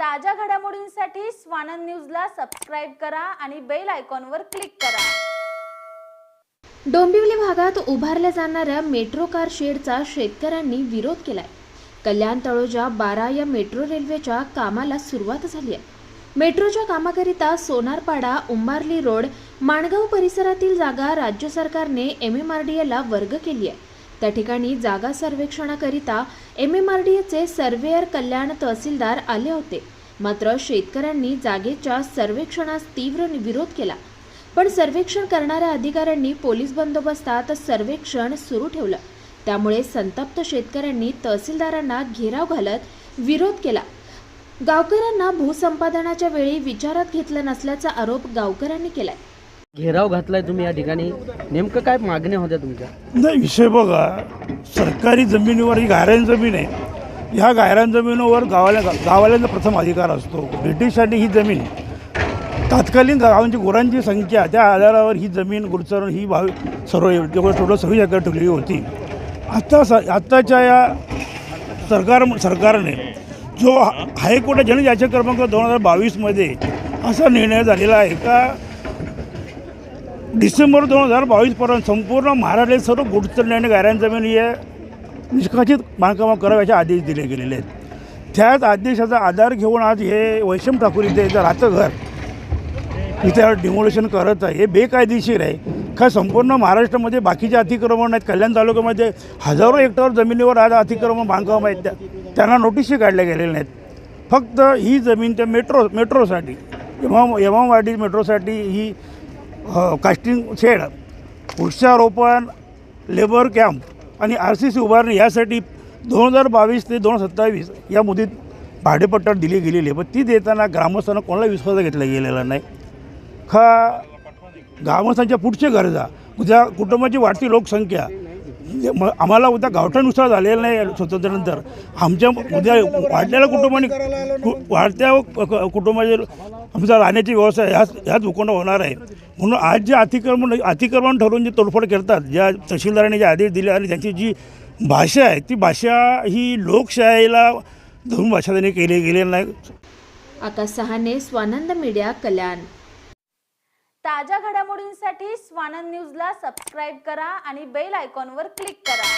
ताज्या घडामोडींसाठी स्वानंद न्यूजला सबस्क्राईब करा आणि बेल आयकॉनवर क्लिक करा. डोंबिवली भागात उभारल्या जाणाऱ्या मेट्रो कार शेडचा शेतकऱ्यांनी विरोध केलाय. कल्याण तळोजा बारा या मेट्रो रेल्वेच्या कामाला सुरुवात झाली आहे. मेट्रोच्या कामाकरिता सोनारपाडा उंबारली रोड माणगाव परिसरातील जागा राज्य सरकारने एम एम आर डी एला वर्ग केली आहे. त्या ठिकाणी जागा सर्वेक्षणाकरिता एम एम आर डी एचे सर्वेअर कल्याण तहसीलदार आले होते. मात्र शेतकऱ्यांनी जागेच्या सर्वेक्षणास तीव्र विरोध केला. पण सर्वेक्षण करणाऱ्या अधिकाऱ्यांनी पोलीस बंदोबस्तात सर्वेक्षण सुरू ठेवलं. त्यामुळे संतप्त शेतकऱ्यांनी तहसीलदारांना घेराव घालत विरोध केला. गावकऱ्यांना भूसंपादनाच्या वेळी विचारात घेतलं नसल्याचा आरोप गावकऱ्यांनी केलाय. घेराव घातलाय तुम्ही या ठिकाणी. नेमकं काय मागण्या होत्या तुमच्या? नाही विषय बघा. सरकारी जमिनीवर ही गायरान जमीन आहे. ह्या गायरान जमिनीवर गावाला गावाल्यांचा प्रथम अधिकार असतो. ब्रिटिशांनी ही जमीन तात्कालीन गावांची गुरांची संख्या त्या आधारावर ही जमीन गुरचरण ही भाव सर्व केवळ टोटल सर्व जागा ठेवलेली होती. आत्ता स आत्ताच्या या सरकार सरकारने जो हायकोर्टा हायकोर्टात जनयाचक क्रमांक दोन हजार बावीसमध्ये असा निर्णय झालेला आहे का? डिसेंबर दोन हजार बावीसपर्यंत संपूर्ण महाराष्ट्रातील सर्व गुडचरणी आणि गायरान जमीन या निष्कासित बांधकामं कराव्याचे आदेश दिले गेलेले आहेत. त्याच आदेशाचा आधार घेऊन आज हे वैशम ठाकूर इथे याचं राहतं घर इथे डिमोलेशन करत आहे. हे बेकायदेशीर आहे. का संपूर्ण महाराष्ट्रामध्ये बाकीचे अतिक्रमण आहेत. कल्याण तालुक्यामध्ये हजारो हेक्टर जमिनीवर आज अतिक्रमण बांधकाम आहेत. त्या त्यांना नोटीसही काढल्या गेलेल्या नाहीत. फक्त ही जमीन त्या मेट्रो मेट्रोसाठी एम एमवाडी मेट्रोसाठी ही कास्टिंग शेड वृक्षारोपण लेबर कॅम्प आणि आर सी सी उभारणी यासाठी दोन हजार बावीस ते दोन हजार सत्तावीस या मुदीत भाडेपट्टा दिली गेलेली आहे. पण ती देताना ग्रामस्थांना कोणाला विश्वास घेतला गेलेला नाही. खा ग्रामस्थांच्या पुढच्या गरजा उद्या कुटुंबाची वाढती लोकसंख्या आम्हाला उद्या गावठानुसार झालेलं नाही स्वातंत्र्यानंतर आमच्या उद्या वाढलेल्या कुटुंबाने कु- वाढत्या क- कुटुंबाचे आमचा राहण्याची व्यवस्था ह्याच ह्याच भूखंड होणार आहे. म्हणून आज जे अतिक्रमण अतिक्रमण ठरवून जे तोडफोड करतात ज्या तहसीलदारांनी जे आदेश दिले आणि त्यांची जी भाषा आहे ती भाषा ही लोकशाहीला धरून भाषा त्यांनी केली गेलेली नाही. आकाश सहाने स्वानंद मीडिया कल्याण. ताज्या घडामोडींसाठी स्वानंद न्यूजला सबस्क्राईब करा आणि बेल आयकॉनवर क्लिक करा.